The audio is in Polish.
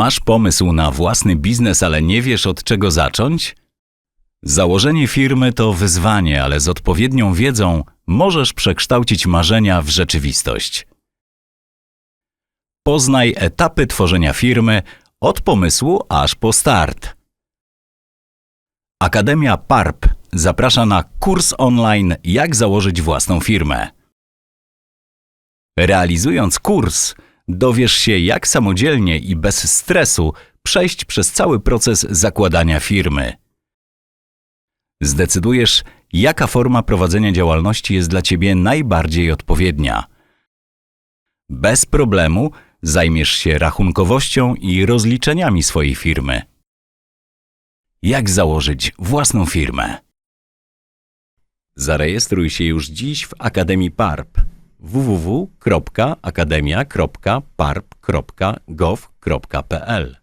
Masz pomysł na własny biznes, ale nie wiesz od czego zacząć? Założenie firmy to wyzwanie, ale z odpowiednią wiedzą możesz przekształcić marzenia w rzeczywistość. Poznaj etapy tworzenia firmy od pomysłu aż po start. Akademia PARP zaprasza na kurs online Jak założyć własną firmę. Realizując kurs, dowiesz się, jak samodzielnie i bez stresu przejść przez cały proces zakładania firmy. Zdecydujesz, jaka forma prowadzenia działalności jest dla Ciebie najbardziej odpowiednia. Bez problemu zajmiesz się rachunkowością i rozliczeniami swojej firmy. Jak założyć własną firmę? Zarejestruj się już dziś w Akademii PARP www.akademia.parp.gov.pl